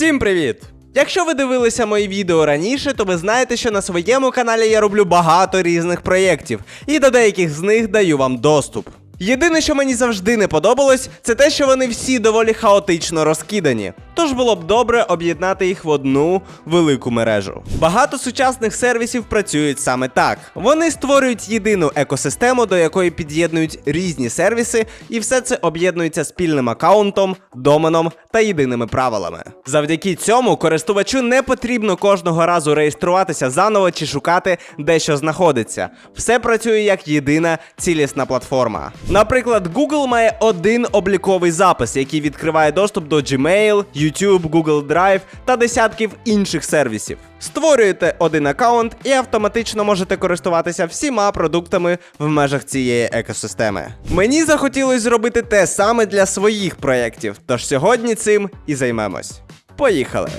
Всім привіт! Якщо ви дивилися мої відео раніше, то ви знаєте, що на своєму каналі я роблю багато різних проєктів, і до деяких з них даю вам доступ. Єдине, що мені завжди не подобалось, це те, що вони всі доволі хаотично розкидані. Тож було б добре об'єднати їх в одну велику мережу. Багато сучасних сервісів працюють саме так. Вони створюють єдину екосистему, до якої під'єднують різні сервіси, і все це об'єднується спільним аккаунтом, доменом та єдиними правилами. Завдяки цьому користувачу не потрібно кожного разу реєструватися заново чи шукати, де що знаходиться. Все працює як єдина цілісна платформа. Наприклад, Google має один обліковий запис, який відкриває доступ до Gmail, YouTube, Google Drive та десятків інших сервісів. Створюєте один аккаунт і автоматично можете користуватися всіма продуктами в межах цієї екосистеми. Мені захотілося зробити те саме для своїх проєктів, тож сьогодні цим і займемось. Поїхали!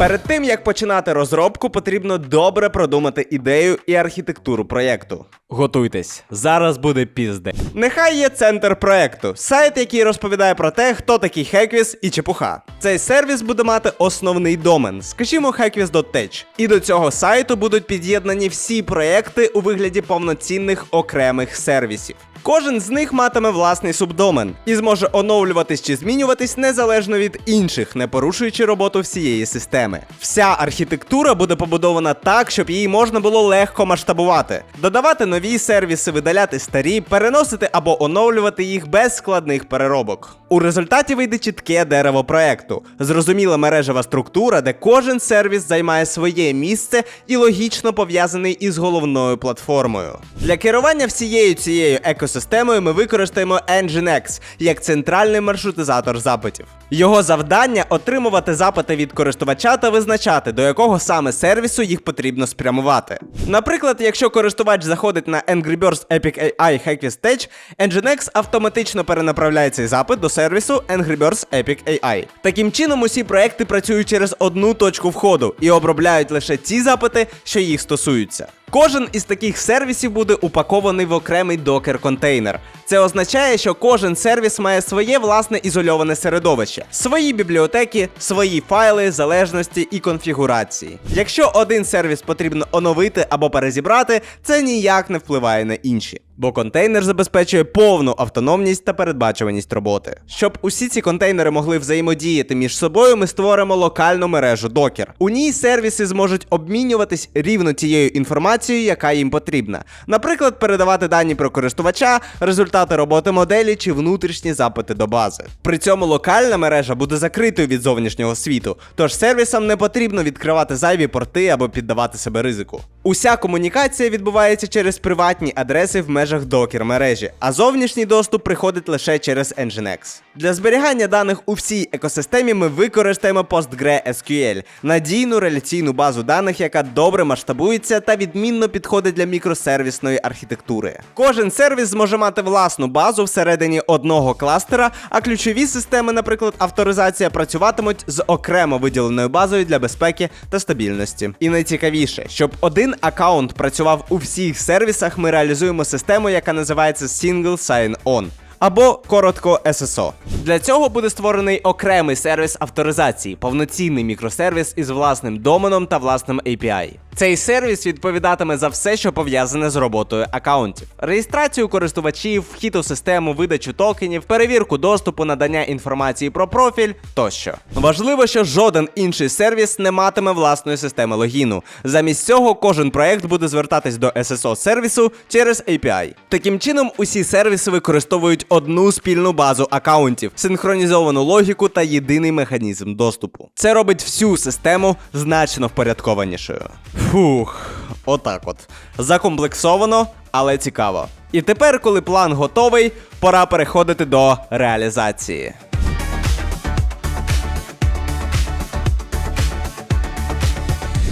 Перед тим як починати розробку, потрібно добре продумати ідею і архітектуру проєкту. Готуйтесь, зараз буде пізде. Нехай є центр проєкту, сайт, який розповідає про те, хто такий Hekvis і чепуха. Цей сервіс буде мати основний домен, скажімо, hekvis.tech. І до цього сайту будуть під'єднані всі проєкти у вигляді повноцінних окремих сервісів. Кожен з них матиме власний субдомен і зможе оновлюватись чи змінюватись незалежно від інших, не порушуючи роботу всієї системи. Вся архітектура буде побудована так, щоб її можна було легко масштабувати, додавати нові сервіси, видаляти старі, переносити або оновлювати їх без складних переробок. У результаті вийде чітке дерево проекту, зрозуміла мережева структура, де кожен сервіс займає своє місце і логічно пов'язаний із головною платформою. Для керування всією цією екосистемою ми використаємо Nginx як центральний маршрутизатор запитів. Його завдання отримувати запити від користувача та визначати, до якого саме сервісу їх потрібно спрямувати. Наприклад, якщо користувач заходить на Angry Birds Epic AI Hackwith Tech, Nginx автоматично перенаправляє цей запит до сервісу Angry Birds Epic AI. Таким чином, усі проекти працюють через одну точку входу і обробляють лише ті запити, що їх стосуються. Кожен із таких сервісів буде упакований в окремий докер-контейнер. Це означає, що кожен сервіс має своє власне ізольоване середовище, свої бібліотеки, свої файли, залежності і конфігурації. Якщо один сервіс потрібно оновити або перезібрати, це ніяк не впливає на інші. Бо контейнер забезпечує повну автономність та передбачуваність роботи. Щоб усі ці контейнери могли взаємодіяти між собою, ми створимо локальну мережу Docker. У ній сервіси зможуть обмінюватись рівно тією інформацією, яка їм потрібна. Наприклад, передавати дані про користувача, результати роботи моделі чи внутрішні запити до бази. При цьому локальна мережа буде закритою від зовнішнього світу, тож сервісам не потрібно відкривати зайві порти або піддавати себе ризику. Уся комунікація відбувається через приватні адреси в межах докер мережі, а зовнішній доступ приходить лише через Nginx. Для зберігання даних у всій екосистемі ми використаємо PostgreSQL – надійну реляційну базу даних, яка добре масштабується та відмінно підходить для мікросервісної архітектури. Кожен сервіс зможе мати власну базу всередині одного кластера, а ключові системи, наприклад, авторизація, працюватимуть з окремо виділеною базою для безпеки та стабільності. І найцікавіше, щоб один аккаунт працював у всіх сервісах, ми реалізуємо систему, яка називається Single Sign-On. Або коротко SSO. Для цього буде створений окремий сервіс авторизації, повноцінний мікросервіс із власним доменом та власним API. Цей сервіс відповідатиме за все, що пов'язане з роботою аккаунтів: реєстрацію користувачів, вхід у систему, видачу токенів, перевірку доступу, надання інформації про профіль тощо. Важливо, що жоден інший сервіс не матиме власної системи логіну. Замість цього кожен проект буде звертатись до SSO сервісу через API. Таким чином, усі сервіси використовують одну спільну базу аккаунтів, синхронізовану логіку та єдиний механізм доступу. Це робить всю систему значно впорядкованішою. Фух, отак от. Закомплексовано, але цікаво. І тепер, коли план готовий, пора переходити до реалізації.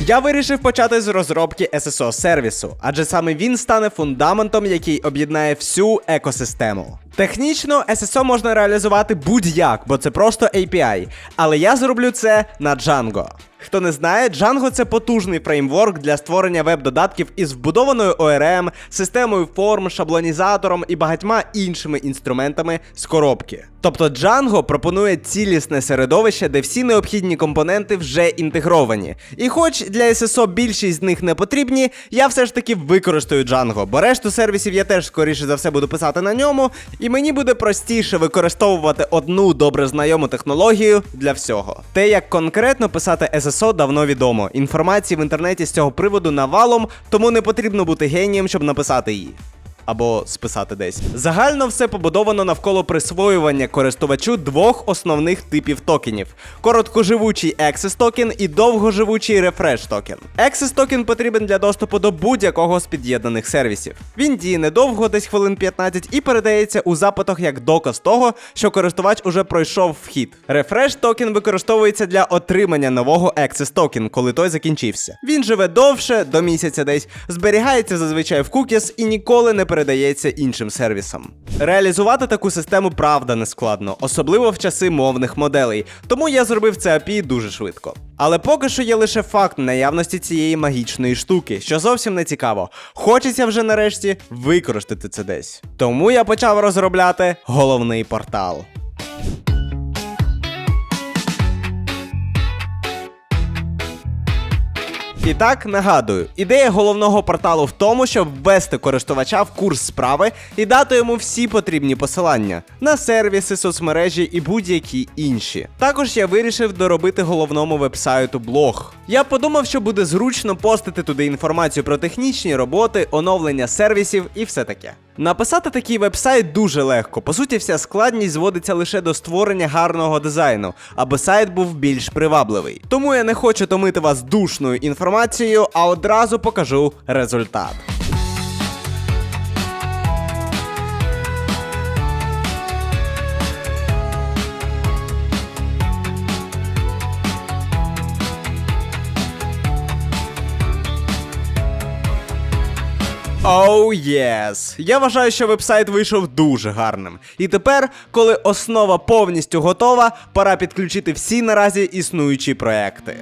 Я вирішив почати з розробки SSO сервісу, адже саме він стане фундаментом, який об'єднає всю екосистему. Технічно SSO можна реалізувати будь-як, бо це просто API, але я зроблю це на Django. Хто не знає, Django це потужний фреймворк для створення веб-додатків із вбудованою ORM, системою форм, шаблонізатором і багатьма іншими інструментами з коробки. Тобто Django пропонує цілісне середовище, де всі необхідні компоненти вже інтегровані. І хоч для SSO більшість з них не потрібні, я все ж таки використаю Django, бо решту сервісів я теж скоріше за все буду писати на ньому, і мені буде простіше використовувати одну добре знайому технологію для всього. Те, як конкретно писати SSO, давно відомо. Інформації в інтернеті з цього приводу навалом, тому не потрібно бути генієм, щоб написати її або списати десь. Загально все побудовано навколо присвоювання користувачу двох основних типів токенів: короткоживучий Access токен і довгоживучий Refresh токен. Access токен потрібен для доступу до будь-якого з під'єднаних сервісів. Він діє недовго, десь хвилин 15, і передається у запитах як доказ того, що користувач уже пройшов вхід. Refresh токен використовується для отримання нового Access токен, коли той закінчився. Він живе довше, до місяця десь, зберігається зазвичай в cookies і ніколи не передається іншим сервісам. Реалізувати таку систему правда не складно, особливо в часи мовних моделей, тому я зробив це API дуже швидко. Але поки що є лише факт наявності цієї магічної штуки, що зовсім не цікаво. Хочеться вже нарешті використати це десь. Тому я почав розробляти головний портал. І так нагадую, ідея головного порталу в тому, щоб ввести користувача в курс справи і дати йому всі потрібні посилання на сервіси, соцмережі і будь-які інші. Також я вирішив доробити головному вебсайту блог. Я подумав, що буде зручно постити туди інформацію про технічні роботи, оновлення сервісів і все таке. Написати такий вебсайт дуже легко. По суті, вся складність зводиться лише до створення гарного дизайну, аби сайт був більш привабливий. Тому я не хочу томити вас душною інформацією, а одразу покажу результат. Оу oh, єс! Я вважаю, що вебсайт вийшов дуже гарним. І тепер, коли основа повністю готова, пора підключити всі наразі існуючі проекти.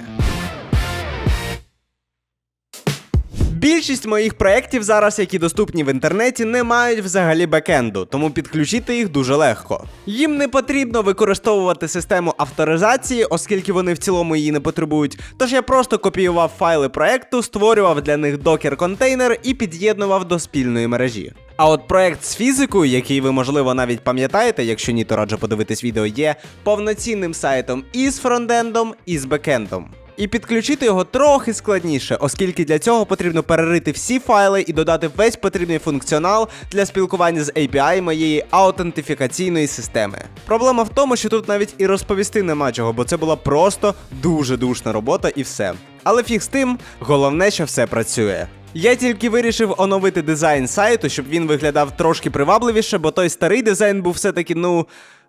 Більшість моїх проєктів зараз, які доступні в інтернеті, не мають взагалі бекенду, тому підключити їх дуже легко. Їм не потрібно використовувати систему авторизації, оскільки вони в цілому її не потребують. Тож я просто копіював файли проекту, створював для них докер-контейнер і під'єднував до спільної мережі. А от проект з фізикою, який ви, можливо, навіть пам'ятаєте, якщо ні, то раджу подивитись відео, є повноцінним сайтом і з фронтендом, і з бекендом. І підключити його трохи складніше, оскільки для цього потрібно перерити всі файли і додати весь потрібний функціонал для спілкування з API моєї аутентифікаційної системи. Проблема в тому, що тут навіть і розповісти нема чого, бо це була просто дуже душна робота і все. Але фіг з тим, головне, що все працює. Я тільки вирішив оновити дизайн сайту, щоб він виглядав трошки привабливіше, бо той старий дизайн був все-таки, ну.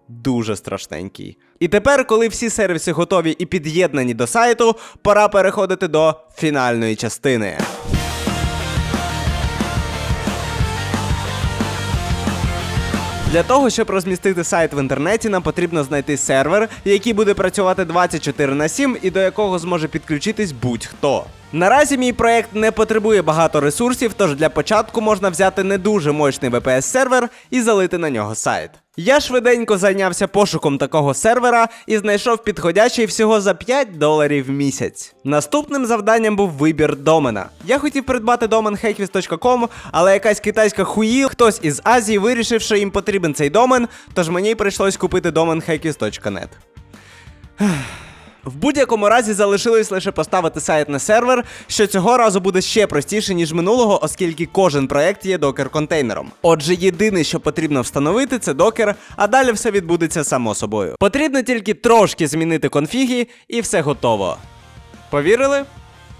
Дуже страшненький. І тепер, коли всі сервіси готові і під'єднані до сайту, пора переходити до фінальної частини. Для того, щоб розмістити сайт в інтернеті, нам потрібно знайти сервер, який буде працювати 24 на 7 і до якого зможе підключитись будь-хто. Наразі мій проект не потребує багато ресурсів, тож для початку можна взяти не дуже мощний VPS сервер і залити на нього сайт. Я швиденько зайнявся пошуком такого сервера і знайшов підходячий всього за 5 доларів в місяць. Наступним завданням був вибір домена. Я хотів придбати домен hackvist.com, але якась китайська хуї, хтось із Азії вирішив, що їм потрібен цей домен, тож мені прийшлось купити домен hackvist.net. В будь-якому разі залишилось лише поставити сайт на сервер, що цього разу буде ще простіше, ніж минулого, оскільки кожен проект є докер-контейнером. Отже, єдине, що потрібно встановити, це докер, а далі все відбудеться само собою. Потрібно тільки трошки змінити конфіги, і все готово. Повірили?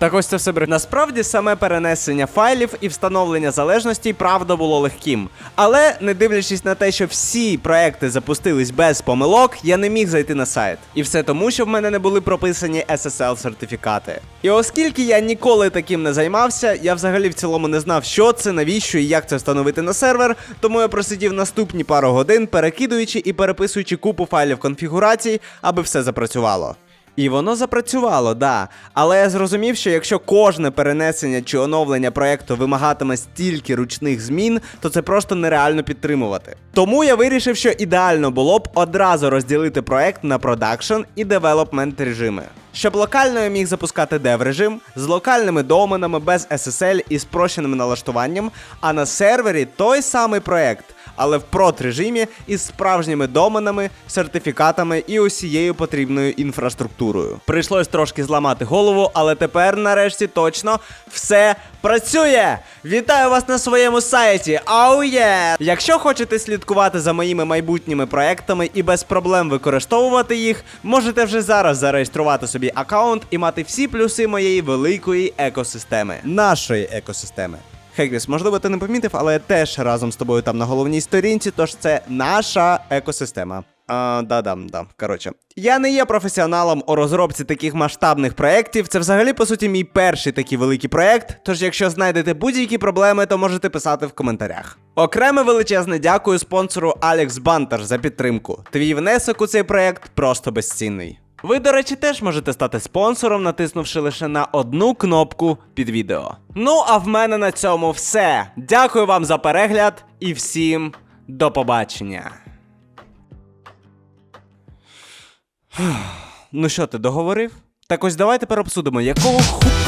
Так ось це все бред. Насправді саме перенесення файлів і встановлення залежностей правда було легким. Але не дивлячись на те, що всі проекти запустились без помилок, я не міг зайти на сайт. І все тому, що в мене не були прописані SSL сертифікати. І оскільки я ніколи таким не займався, я взагалі в цілому не знав, що це, навіщо і як це встановити на сервер, тому я просидів наступні пару годин, перекидуючи і переписуючи купу файлів конфігурацій, аби все запрацювало. І воно запрацювало, да. Але я зрозумів, що якщо кожне перенесення чи оновлення проекту вимагатиме стільки ручних змін, то це просто нереально підтримувати. Тому я вирішив, що ідеально було б одразу розділити проект на продакшн і девелопмент режими. Щоб локально я міг запускати дев режим з локальними доменами без SSL і спрощеним налаштуванням, а на сервері той самий проект, але в прот режимі із справжніми доменами, сертифікатами і усією потрібною інфраструктурою. Прийшлось трошки зламати голову, але тепер нарешті точно все працює! Вітаю вас на своєму сайті! Ау є! Якщо хочете слідкувати за моїми майбутніми проектами і без проблем використовувати їх, можете вже зараз зареєструвати собі аккаунт і мати всі плюси моєї великої екосистеми. Нашої екосистеми. Хегріс, можливо, ти не помітив, але я теж разом з тобою там на головній сторінці, тож це наша екосистема. А, да-дам, да. Коротше, я не є професіоналом у розробці таких масштабних проєктів. Це взагалі, по суті, мій перший такий великий проєкт. Тож, якщо знайдете будь-які проблеми, то можете писати в коментарях. Окреме величезне дякую спонсору Алекс Бантер за підтримку. Твій внесок у цей проєкт просто безцінний. Ви, до речі, теж можете стати спонсором, натиснувши лише на одну кнопку під відео. Ну а в мене на цьому все. Дякую вам за перегляд і всім до побачення. Ну що, ти договорив? Так ось давай тепер обсудимо, якого ху...